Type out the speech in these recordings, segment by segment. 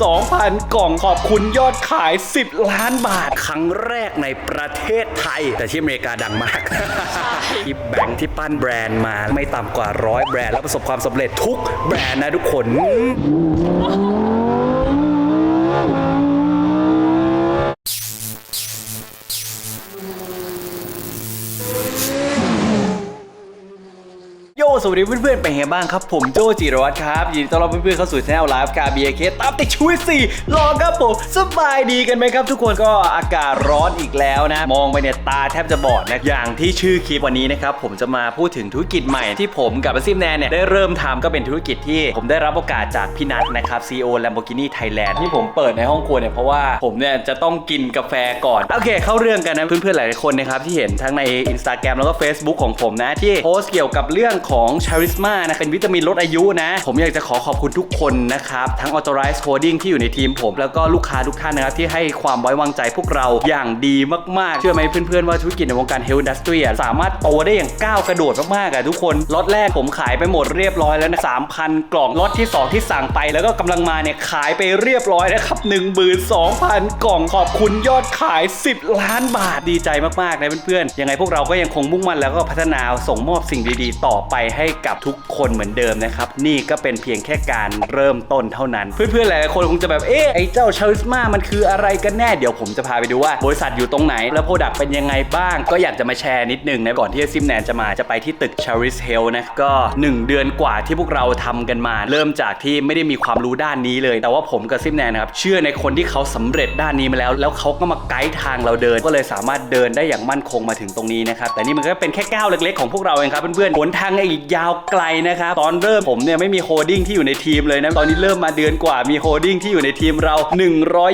12,000 กล่องขอบคุณยอดขาย 10 ล้านบาท ครั้งแรกในประเทศไทย แต่ที่อเมริกาดังมากที่แบงค์ที่ปั้นแบรนด์มาไม่ต่ำกว่าร้อยแบรนด์ แล้วประสบความสำเร็จทุกแบรนด์นะทุกคน สวัสดีเพื่อนๆ เป็นไงบ้างครับ ผมโจจิรวัตรครับ ยินดีต้อนรับเพื่อนๆ เข้าสู่ช anel ไลฟ์การบีเคตามติดชีวิตสี่รอครับผม สบายดีกันไหมครับ ทุกคนก็อากาศร้อนอีกแล้วนะ มองไปเนี่ยตาแทบจะบอดนะ อย่างที่ชื่อคลิปวันนี้นะครับ ผมจะมาพูดถึงธุรกิจใหม่ที่ผมกับซิมแนนเนี่ยได้เริ่มทำก็เป็นธุรกิจที่ผมได้รับโอกาสจากพี่นัทนะครับ CEO Lamborghini Thailand ที่ผมเปิดในห้องครัวเนี่ยเพราะว่าผมเนี่ยจะต้องกินกาแฟก่อนโอเค เข้าเรื่องกันนะเพื่อนๆหลายๆคนนะครับที่เห็นทั้งใน Instagram แล้วก็ Facebook ของผมนะที่โพสต์เกี่ยวกับเรื่องของชาริสมานะเป็นวิตามินลดอายุนะ ผมอยากจะขอขอบคุณทุกคนนะครับ ทั้ง Authorized Coding ที่อยู่ในทีมผม แล้วก็ลูกค้าทุกท่านนะครับ ที่ให้ความไว้วางใจพวกเราอย่างดีมาก ๆ เชื่อไหมเพื่อน ๆ ว่าธุรกิจในวงการ Health Industry สามารถโตได้อย่างก้าวกระโดดมาก ๆอะทุกคนล็อตแรกผมขายไปหมดเรียบร้อยแล้วนะ3,000 กล่องล็อตที่ 2 ที่สั่งไปแล้วก็กำลังมาเนี่ยขายไปเรียบร้อยนะครับ12,000 กล่องขอบคุณยอดขาย 10 ล้านบาทดีใจมากๆนะเพื่อนๆยังไงพวกเราก็ยังคงมุ่งมั่นแล้วก็พัฒนาส่งมอบสิ่งดีๆ ต่อไปให้กับทุกคนเหมือนเดิมนะครับ นี่ก็เป็นเพียงแค่การเริ่มต้นเท่านั้น เพื่อนๆหลายๆคนคงจะแบบเอ๊ะไอ้เจ้าชาริสมามันคืออะไรกันแน่เดี๋ยวผมจะพาไปดูว่า บริษัทอยู่ตรงไหน แล้วโปรดักต์เป็นยังไงบ้าง ก็อยากจะมาแชร์นิดนึงนะก่อนที่ซิมแนนจะมาจะไปที่ตึกชาริสเฮลนะก็ 1 เดือนกว่าที่พวกเราทำกันมา เริ่มจากที่ไม่ได้มีความรู้ด้านนี้เลย แต่ว่าผมกับซิมแนนนะครับเชื่อในคนที่เขาสำเร็จด้านนี้มาแล้ว แล้วเขาก็มาไกด์ทางเราเดิน ก็เลยสามารถเดินได้อย่างมั่นคงมาถึงตรงนี้นะครับแต่นี่มันก็เป็นแค่ก้าวเล็กๆของพวกเราเองครับเพื่อนๆหนทางอีกยาวไกลนะครับตอนเริ่มผมเนี่ยไม่มีโฮดดิ้งที่อยู่ในทีมเลยนะตอนนี้เริ่มมาเดือนกว่ามีโฮดดิ้งที่อยู่ในทีมเรา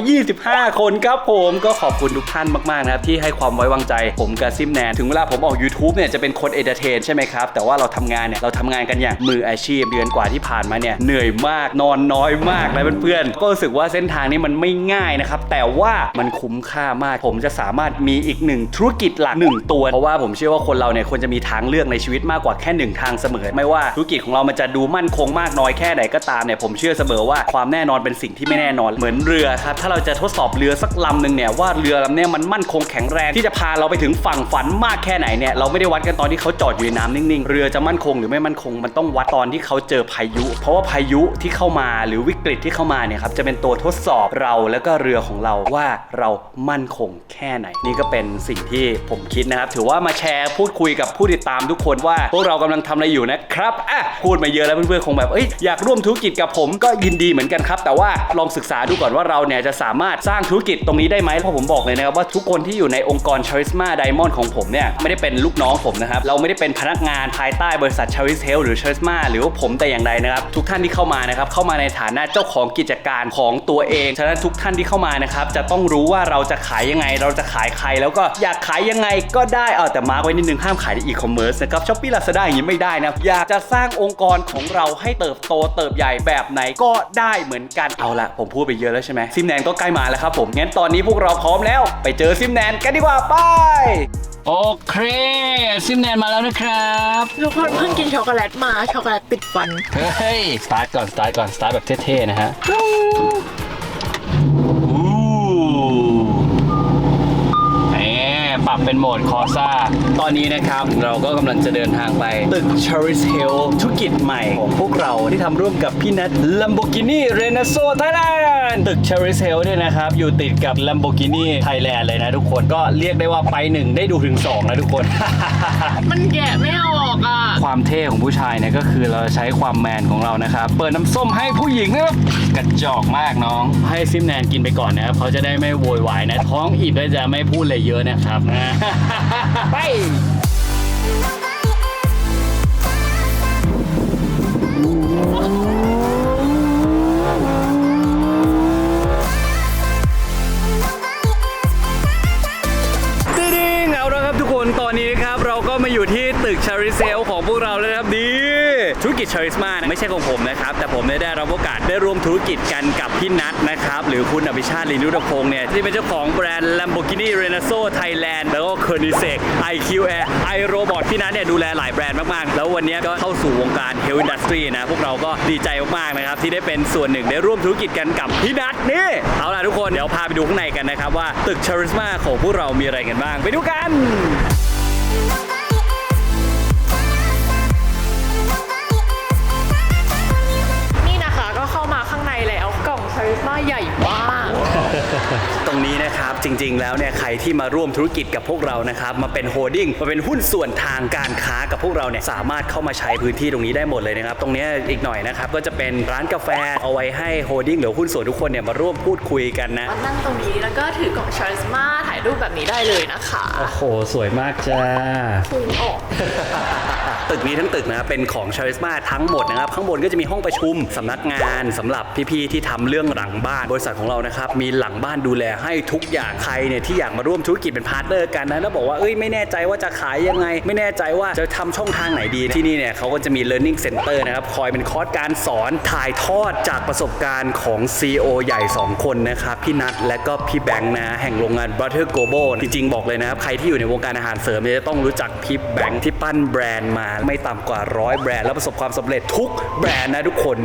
125 คนครับผมก็ขอบคุณทุกท่านมากๆนะครับที่ให้ความไว้วางใจผมกับซิมแนนถึงเวลาผมออก YouTube เนี่ยจะเป็นคนเอนเตอร์เทนใช่ไหมครับ แต่ว่าเราทำงานเนี่ยเราทำงานกันอย่างมืออาชีพเดือนกว่าที่ผ่านมาเนี่ยเหนื่อยมากนอนน้อยมากนะเพื่อนๆก็รู้สึกว่าเส้นทางนี้มันไม่ง่ายนะครับแต่ว่ามันคุ้มค่ามาก ผมจะสามารถมีอีกหนึ่งธุรกิจหลักหนึ่งตัว เพราะว่าผมเชื่อว่าคนเราเนี่ยควรจะมีทางเลือกในชีวิตมากกว่าแค่หนึ่งทางเสมอ ไม่ว่าธุรกิจของเรามันจะดูมั่นคงมากน้อยแค่ไหนก็ตามเนี่ยผมเชื่อเสมอว่าความแน่นอนเป็นสิ่งที่ไม่แน่นอนเหมือนเรือครับถ้าเราจะทดสอบเรือสักลำหนึ่งเนี่ยว่าเรือลำเนี้ยมันมั่นคงแข็งแรงที่จะพาเราไปถึงฝั่งฝันมากแค่ไหนเนี่ยเราไม่ได้วัดกันตอนที่เขาจอดอยู่ในน้ำนิ่งๆ เรือจะมั่นคงหรือไม่มั่นคงมันต้องวัดตอนที่เขาเจอพายุ เพราะว่าพายุที่เข้ามาหรือวิกฤตที่เข้ามาเนี่ยครับจะเป็นตัวทดสอบเราแล้วก็เรือของเราว่าเรามั่นคงแค่ไหน นี่ก็เป็นสิ่งที่ผมคิดนะครับถือว่ามาแชร์พูดคุยกับผู้ติดตามทุกคนว่าพวกเรากำลังทำอะไรอยู่นะครับอะพูดมาเยอะแล้วเพื่อนๆคงแบบเอ้ยอยากร่วมธุรกิจกับผมก็ยินดีเหมือนกันครับ แต่ว่าลองศึกษาดูก่อนว่าเราเนี่ยจะสามารถสร้างธุรกิจตรงนี้ได้ไหมเพราะผมบอกเลยนะครับว่าทุกคนที่อยู่ในองค์กร Charisma Diamond ของผมเนี่ยไม่ได้เป็นลูกน้องผมนะครับเราไม่ได้เป็นพนักงานภายใต้บริษัท Charis Health หรือ Charisma หรือว่าผมแต่อย่างใดนะครับทุกท่านที่เข้ามานะครับเข้ามาในฐานะเจ้าของกิจการของตัวเองฉะนั้นทุกท่านที่เข้ามานะครับจะต้องรู้ว่าเราจะขายยังไง เราจะขายใครแล้วก็อยากขายยังไงก็ได้เอาแต่มาร์กไว้นิดนึงห้ามขายในอีคอมเมิร์ซนะครับช้อปปี้ลาซาด้าอย่างนี้ไม่ได้นะ อยากจะสร้างองค์กรของเราให้เติบโตเติบใหญ่แบบไหนก็ได้เหมือนกันเอาละผมพูดไปเยอะแล้วใช่ไหมซิมแนนก็ใกล้มาแล้วครับผมงั้นตอนนี้พวกเราพร้อมแล้ว ไปเจอซิมแนนกันดีกว่าไปโอเค ซิมแนนมาแล้วนะครับทุกคนเพิ่งกินช็อกโกแลตมาช็อกโกแลตติดฟัน เฮ้ย สตาร์ทก่อน สตาร์ทก่อน สตาร์ทแบบเท่ๆ นะฮะแหมปรับ เป็นโหมดคอซ่าตอนนี้นะครับเราก็กำลังจะเดินทางไป ตึก Charis Hill ธุรกิจใหม่ของพวกเราที่ทำร่วมกับพี่นัท Lamborghini Renaissance Thailand ตึก Charis Hill เนี่ยนะครับ อยู่ติดกับ Lamborghini Thailand เลยนะทุกคนก็เรียกได้ว่าไปหนึ่งได้ดูถึงสองนะทุกคน มันแกะไม่ออกอะ ความเท่ของผู้ชายเนี่ยก็คือเราใช้ความแมนของเรานะครับ เปิดน้ำส้มให้ผู้หญิงนะครับกระจอกมากน้อง ให้ซิมแนนกินไปก่อนนะครับเขาจะได้ไม่โวยวายนะท้องอิ่มแล้วจะไม่พูดอะไรเยอะนะครับนะไปดิงเอาละครับทุกคนตอนนี้ครับเราก็มาอยู่ที่ตึกชาริเซลของพวกเราแล้วนะครับ ชาริสมาไม่ใช่ของผมนะครับ แต่ผมได้รับโอกาสได้ร่วมธุรกิจกันกับพี่นัทนะครับ หรือคุณอภิชาติลินุตพงศ์เนี่ย ที่เป็นเจ้าของแบรนด์ Lamborghini Renault Thailand แล้วก็ k o n i s e c IQ Air iRobot พี่นัทเนี่ยดูแลหลายแบรนด์มาก ๆ แล้ววันนี้ก็เข้าสู่วงการ Health Industry นะ พวกเราก็ดีใจมาก ๆ นะครับ ที่ได้เป็นส่วนหนึ่งได้ร่วมธุรกิจกันกับพี่นัทนี่เอาล่ะทุกคนเดี๋ยวพาไปดูข้างในกันนะครับว่าตึกชาริสมาของพวกเรามีอะไรกันบ้าง ไปดูกัน ตรงนี้นะครับจริงๆแล้วเนี่ยใครที่มาร่วมธุรกิจกับพวกเรานะครับมาเป็นโฮดดิ้งมาเป็นหุ้นส่วนทางการค้ากับพวกเราเนี่ยสามารถเข้ามาใช้พื้นที่ตรงนี้ได้หมดเลยนะครับตรงเนี้ยอีกหน่อยนะครับก็จะเป็นร้านกาแฟเอาไว้ให้โฮดดิ้งหรือหุ้นส่วนทุกคนเนี่ยมาร่วมพูดคุยกันนะมานั่งตรงนี้แล้วก็ถือกล่องชาริสมาถ่ายรูปแบบนี้ได้เลยนะคะโอ้โหสวยมากจ้าพุงออก ตึกนี้ทั้งตึกนะครับเป็นของชาริสมาทั้งหมดนะครับ ข้างบนก็จะมีห้องประชุมสำนักงานสำหรับพี่ๆที่ทำเรื่องหลังบ้านบริษัทของเรานะครับมีหลังบ้านดูแลให้ทุกอย่างใครเนี่ยที่อยากมาร่วมธุรกิจเป็นพาร์ทเนอร์กันนะแล้วบอกว่าเอ้ยไม่แน่ใจว่าจะขายยังไง ไม่แน่ใจว่าจะทำช่องทางไหนดี ที่นี่เนี่ยเขาก็จะมี learning center นะครับคอยเป็นคอร์สการสอนถ่ายทอดจากประสบการณ์ของ CEO ใหญ่ 2 คนนะครับพี่นัทและก็พี่แบงค์นะแห่งโรงงาน Butter Global จริงๆบอกเลยนะครับใครที่อยู่ในวงการอาหารเสริมจะต้องรู้จักพี่แบงค์ที่ปั้นแบรนด์มาไม่ต่ำกว่าร้อยแบรนด์แล้วประสบความสำเร็จทุกแบรนด์นะทุกคน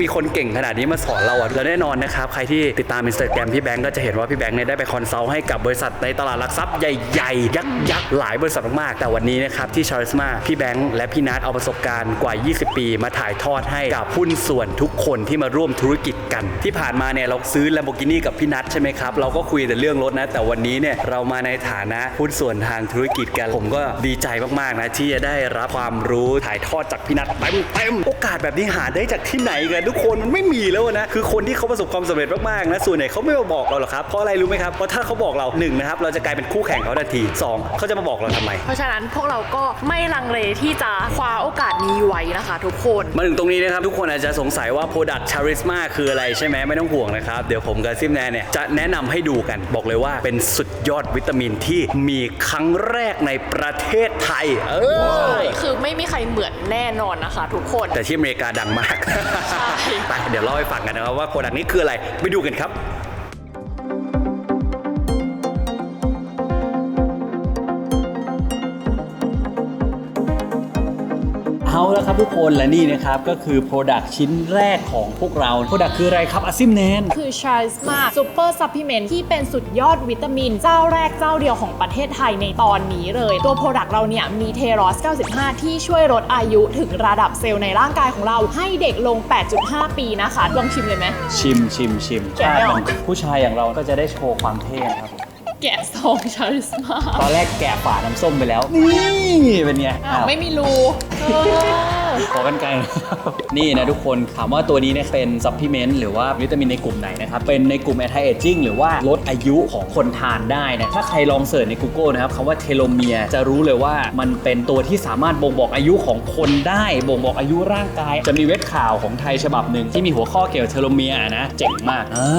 มีคนเก่งขนาดนี้มาสอนเราอะแล้วแน่นอนนะครับใครที่ติดตามอินสตาแกรมพี่แบงค์ก็จะเห็นว่าพี่แบงค์เนี่ยได้ไปคอนซัลท์ให้กับบริษัทในตลาดหลักทรัพย์ใหญ่ๆ ยักษ์ยักษ์หลายบริษัทมากๆ แต่วันนี้นะครับที่ชาริสมาพี่แบงค์และพี่นัทเอาประสบการณ์กว่า 20 ปี มาถ่ายทอดให้กับหุ้นส่วนทุกคนที่มาร่วมธุรกิจกัน ที่ผ่านมาเนี่ยเราซื้อ Lamborghini กับพี่นัทใช่ไหมครับเราก็คุยแต่เรื่องรถนะ แต่วันนี้เนี่ยเรามาในฐานะหุ้นส่วนทางธุรกิจกัน ผมก็ดีใจมากๆนะที่จะได้รับความรู้ถ่ายทอดจากพี่นัทเต็มเต็มๆโอกาสแบบนี้หาได้จากที่ไหนกันทุกคนมันไม่มีแล้วนะคือคนที่เขาประสบความสำเร็จมากๆนะส่วนใหญ่เขาไม่มาบอกเราหรอกครับเพราะอะไรรู้ไหมครับเพราะถ้าเขาบอกเราหนึ่งนะครับเราจะกลายเป็นคู่แข่งเขาทันทีสองเขาจะมาบอกเราทำไม เพราะฉะนั้นพวกเราก็ไม่ลังเลที่จะคว้าโอกาสนี้ไว้นะคะ ทุกคนมาถึงตรงนี้นะครับทุกคนอาจจะสงสัยว่า Product Charisma คืออะไรใช่ไหมไม่ต้องห่วงนะครับเดี๋ยวผมกับซิมแนนเนี่ยจะแนะนำให้ดูกันบอกเลยว่าเป็นสุดยอดวิตามินที่มีครั้งแรกในประเทศไทย เออใช่คือไม่มีใครเหมือนแน่นอนนะคะ ทุกคน แต่ที่อเมริกาดังมาก ใช่ ไปเดี๋ยวเล่าให้ฟังกันนะครับว่า Product นี้คืออะไร ไปดูกันครับ เอาแล้วครับทุกคนและนี่นะครับ ก็คือ Product ชิ้นแรกของพวกเรา Product คืออะไรครับอาซิมแนนคือ c h a r s m a Super Supplement ที่เป็นสุดยอดวิตามิน เจ้าแรกเจ้าเดียวของประเทศไทยในตอนนี้เลย ตัวโปรดักต์เราเนี่ยมีเทรอส 95 ที่ช่วยลดอายุถึงระดับเซลล์ในร่างกายของเราให้เด็กลง 8.5 ปีนะคะลองชิมเลยไหมชิมชิมชิมแกะไม่ออก ผู้ชายอย่างเราก็จะได้โชว์ความเท่นะครับ แกะซอง c h a r s m a ตอนแรกแกะฝาน้ำส้มไปแล้ว นี่เป็นไงอ้าวไม่มีรูเออขอกันไกลนี่นะทุกคนถามว่าตัวนี้เนี่ยเป็นซัพพลีเมนต์หรือว่าวิตามินในกลุ่มไหนนะครับ เป็นในกลุ่ม anti aging หรือว่าลดอายุของคนทานได้นะ ถ้าใครลองเสิร์ชใน Google นะครับคำว่าเทโลเมียจะรู้เลยว่ามันเป็นตัวที่สามารถบ่งบอกอายุของคนได้ บ่งบอกอายุร่างกาย จะมีเว็บข่าวของไทยฉบับหนึ่งที่มีหัวข้อเกี่ยวกับเทโลเมียนะเจ๋งมากอ่า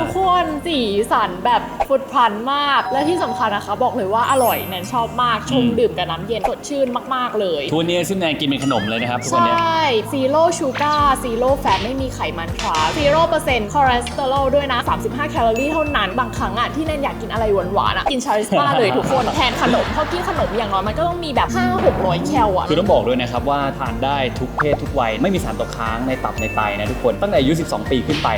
ทุกคน สีสันแบบฟุดพลันมาก และที่สำคัญนะคะ บอกเลยว่าอร่อยแนนชอบมากชงอืมดื่มกับน้ำเย็นสดชื่นมากๆเลย ทุกวันนี้ซิมแนนกินเป็นขนมเลยนะครับทุกใชวันเนี้ย่ ซีโร่ชูการ์ ซีโร่แฟตไม่มีไขมันทรานซีโร่เปอร์เซ็นต์คอเลสเตอรอลด้วยนะ 35 แคลอรี่เท่านั้น บางครั้งอะที่แนนอยากกินอะไรหวานๆอะกินชาริสมาเลยทุกคน แทนขนมเพราะกินขนมอย่างน้อยมันก็ต้องมีแบบ 5-600 แคลอะคือต้องบอกด้วยนะครับว่าทานได้ทุกเพศทุกวัยไม่มีสารตกค้างในตับในไตนะทุกคนตั้งแต่อายุ 12 ปีขึ้นไป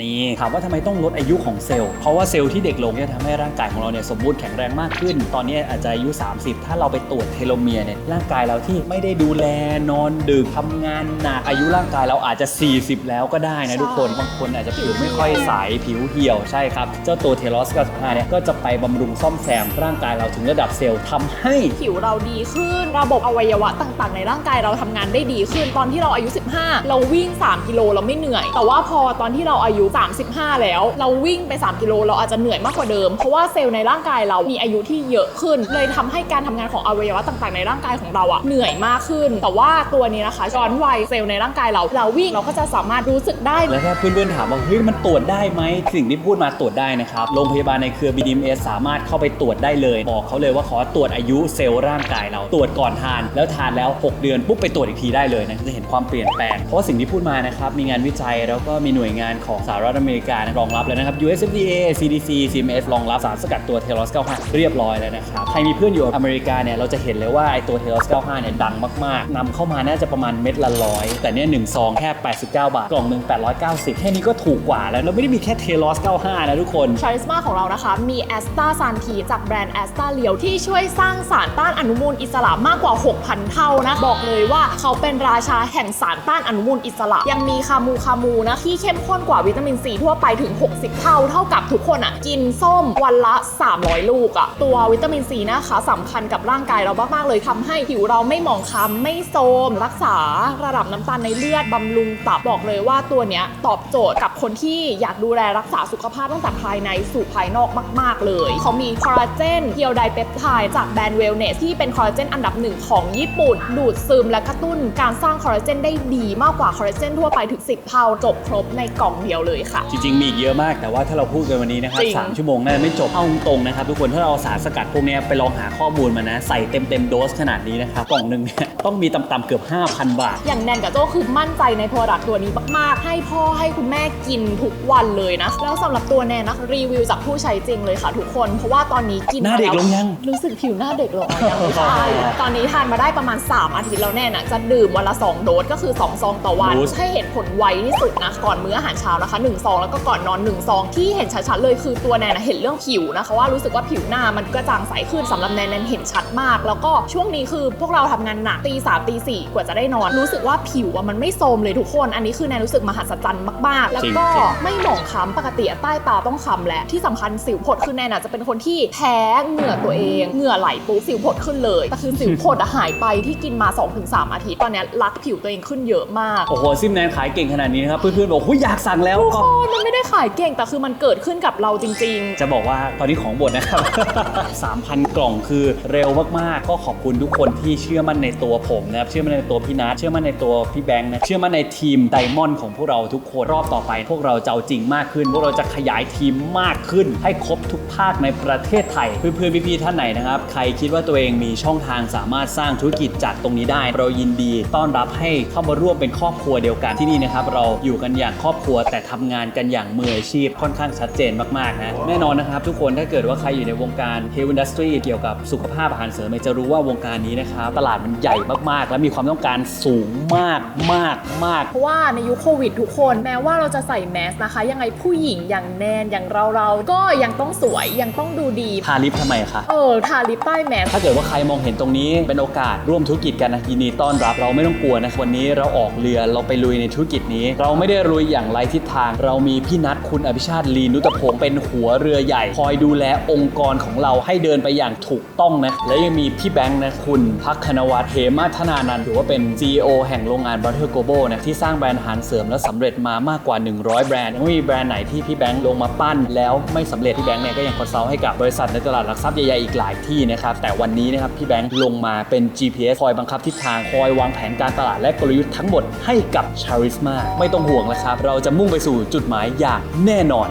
นี่ถามว่าทำไมต้องลดอายุของเซลล์ เพราะว่าเซลล์ที่เด็กลงเนี่ยทำให้ร่างกายของเราเนี่ยสมบูรณ์แข็งแรงมากขึ้น ตอนนี้อาจจะอายุ 30 ถ้าเราไปตรวจเทโลเมียร์เนี่ยร่างกายเราที่ไม่ได้ดูแลนอนดึกทำงานหนักอายุร่างกายเราอาจจะ 40 แล้วก็ได้นะทุกคนบางคนอาจจะผิวไม่ค่อยใสผิวเหี่ยวใช่ครับเจ้าตัวเทโลส95เนี่ยก็จะไปบำรุงซ่อมแซมร่างกายเราถึงระดับเซลล์ทำให้ผิวเราดีขึ้น ระบบอวัยวะต่างๆ ในร่างกายเราทำงานได้ดีขึ้น ตอนที่เราอายุ 15 เราวิ่ง 3 กิโลเราไม่เหนื่อย แต่ว่าพอตอนที่เราอายุยุ 35 แล้ว เราวิ่งไป 3 กิโลเราอาจจะเหนื่อยมากกว่าเดิม เพราะว่าเซลล์ในร่างกายเรามีอายุที่เยอะขึ้น เลยทำให้การทำงานของอวัยวะต่างๆ ในร่างกายของเราอะเหนื่อยมากขึ้น แต่ว่าตัวนี้นะคะย้อนวัยเซลล์ในร่างกายเรา เราวิ่งเราก็จะสามารถรู้สึกได้ แล้วถ้าเพื่อนๆถามว่าเฮ้ยมันตรวจได้ไหมสิ่งที่พูดมาตรวจได้นะครับโรงพยาบาลในเครือ BDMS สามารถเข้าไปตรวจได้เลย บอกเขาเลยว่าขอตรวจอายุเซลล์ร่างกายเราตรวจก่อนทาน แล้วทานแล้ว 6 เดือนปุ๊บไปตรวจอีกทีได้เลยนะจะเห็นความเปลี่ยนแปลงเพราะสิ่งที่พูดมานะครับมีงานวิจัยแล้วก็มีหน่วยงานของสหรัฐอเมริการองรับแล้วนะครับ USFDA CDC CMS รองรับสารสกัดตัวเทลอส95 เรียบร้อยแล้วนะครับใครมีเพื่อนอยู่อเมริกาเนี่ยเราจะเห็นเลยว่าไอตัวเทลอส95 เนี่ยดังมากๆนำเข้ามาน่าจะประมาณเม็ดละร้อยแต่เนี่ยหนึ่งซองแค่ 89 บาท กล่องหนึ่ง890 แค่นี้ก็ถูกกว่าแล้วแล้วไม่ได้มีแค่เทลอส95 นะทุกคนชาริสมาของเรานะคะมีแอสตาซานทีจากแบรนด์แอสตาเลียวที่ช่วยสร้างสารต้านอนุมูลอิสระมากกว่า 6,000 เท่านะบอกเลยว่าเขาเป็นราชาแห่งสารต้านอนุมูลอิสระ ยังมีคามูคามูนะที่เข้มข้นกว่าวิตามินซีทั่วไปถึง 60 เท่าเท่ากับทุกคนอะ กินส้มวันละ 300 ลูกอะ ตัววิตามินซีนะคะสำคัญกับร่างกายเรามากๆเลยทำให้ผิวเราไม่หมองคล้ำไม่โทมรักษาระดับน้ำตาลในเลือดบำรุงตับบอกเลยว่าตัวเนี้ยตอบโจทย์กับคนที่อยากดูแลรักษาสุขภาพตั้งแต่ภายในสู่ภายนอกมาก ๆ เลย เขามีคอลลาเจนเพียวไดเปปไทด์จากแบรนด์เวลเนสที่เป็นคอลลาเจนอันดับหนึ่งของญี่ปุ่น ดูดซึมและกระตุ้นการสร้างคอลลาเจนได้ดีมากกว่าคอลลาเจนทั่วไปถึง 10 เท่าจบครบในกล่องเดียวเลยค่ะ จริง ๆ มีอีกเยอะมากแต่ว่าถ้าเราพูดกันวันนี้นะครับจริง สามชั่วโมงน่าจะไม่จบเอาตรงๆนะครับทุกคนถ้าเราเอาสารสกัดพวกเนี้ยไปลองหาข้อมูลมานะ ใส่เต็มๆโดสขนาดนี้นะครับกล่องหนึ่งเนี่ยต้องมีต่ำๆเกือบ 5,000 บาท อย่างแนนกับโจ้คือมั่นใจในโปรดักต์ตัวนี้มากๆ ให้พ่อให้คุณแม่กินทุกวันเลยนะ แล้วสำหรับตัวแนนนะรีวิวจากผู้ใช้จริงเลยค่ะทุกคน เพราะว่าตอนนี้กินหน้าเด็กมลงยัง รู้สึกผิวหน้าเด็กลงยังไม่ใช่ตอนนี้ทานมาได้ประมาณ 3 อาทิตย์แล้วแน่นะจะดื่มวันละ 2 โดสก็คือ 2 ซองต่อวันโดสให้เห็นผลไวที่สุดนะก่อนมื้ออาหารเช้านะคะ1ซองแล้วก็ก่อนนอน1ซองที่เห็นชัดๆเลยคือตัวแนนนะเห็นเรื่องผิวนะคะว่ารู้สึกว่าผิวหน้ามันกระจ่างใสขึ้นสำหรับแนนแนนเห็นชัดมาก แล้วก็ช่วงนี้คือพวกเราทำงานหนักตีสามตีสี่กว่าจะได้นอน รู้สึกว่าผิวอะมันไม่โทรมเลยทุกคน อันนี้คือแนนรู้สึกมหัศจรรย์มากๆ แล้วก็จริงไม่หมองคล้ำปกติอะใต้ตาต้องคล้ำแหละที่สำคัญสิวผดคือแนนอะจะเป็นคนที่แพ้เหงื่อตัวเองเหงื่อไหลปุ๊บสิวผดขึ้นเลยแต่คือสิวผดอะหายไปที่กินมา 2-3 อาทิตย์ตอนเนี้ยรักผิวตัวเองขึ้นเยอะมากโอ้โหซิมแนนขายเก่งขนาดนี้นะครับเพื่อนๆบอกหุยอยากสั่งแล้วทุกก็คนมันไม่ได้ขายเก่งแต่คือมันเกิดขึ้นกับเราจริง ๆ จะบอกว่าตอนนี้ของหมดนะครับ 3,000 กล่องคือเร็วมากๆ ก็ขอบคุณทุกคนที่เชื่อมั่นในตัวผมนะครับ เชื่อมั่นในตัวพี่นัทเชื่อมั่นในตัวพี่แบงค์นะ เชื่อมั่นในทีมไดมอนด์ของพวกเราทุกคน รอบต่อไป พวกเราจะเอาจริงมากขึ้น พวกเราจะขยายทีมมากขึ้น ให้ครบทุกภาคในประเทศไทย เพื่อนๆ พี่ๆ ท่านไหนนะครับ ใครคิดว่าตัวเองมีช่องทางสามารถสร้างธุรกิจจากตรงนี้ได้ เรายินดี ต้อนรับให้เข้ามาร่วมเป็นครอบครัวเดียวกันที่นี่นะครับ เราอยู่กันอย่างครอบครัวแต่ทำงานกันอย่างมืออาชีพค่อนข้างชัดเจนมากๆนะแน่นอนนะครับ ทุกคนถ้าเกิดว่าใครอยู่ในวงการเฮลท์อินดัสทรีเกี่ยวกับสุขภาพอาหารเสริมเนี่ยจะรู้ว่าวงการนี้นะครับตลาดมันใหญ่มากๆ และมีความต้องการสูงมากมากมาก เพราะว่าในยุคโควิดทุกคนแม้ว่าเราจะใส่แมสนะคะ ยังไงผู้หญิงอย่างแนนอย่างเราเราๆก็ยังต้องสวยยังต้องดูดี ทาลิปทำไมคะ เออทาลิปใต้แมส ถ้าเกิดว่าใครมองเห็นตรงนี้เป็นโอกาสร่วมธุรกิจกันนะยินดีต้อนรับเราไม่ต้องกลัวนะวันนี้เราออกเรือเราไปลุยในธุรกิจนี้ เราไม่ได้ลุยอย่างไรทิศทางเรามีพี่นัทคุณอภิชาติลีนุตพงศ์เป็นหัวเรือใหญ่ คอยดูแลองค์กรของเราให้เดินไปอย่างถูกต้องนะ และยังมีพี่แบงค์นะคุณพักคณวัฒน์เหมาธนานันท์ถือว่าเป็น CEO แห่งโรงงาน Butter Global นะที่สร้างแบรนด์อาหารเสริมและสำเร็จมามากกว่า 100 แบรนด์ไม่มีแบรนด์ไหนที่พี่แบงค์ลงมาปั้น แล้วไม่สำเร็จพี่แบงค์เนี่ยก็ยังคอนซัลท์ให้กับบริษัทในตลาดหลักทรัพย์ใหญ่ๆอีกหลายที่นะครับแต่วันนี้นะครับพี่แบงค์ลงมาเป็น GPS คอยบังคับทิศทางคอยวางแผนการตลาดและกลยุทธ์ทั้งหมดให้กับชาริสมาไม่ต้องห่วงแล้วครับเราจะมุ่งไปสู่จุดหมายอย่างแน่นอน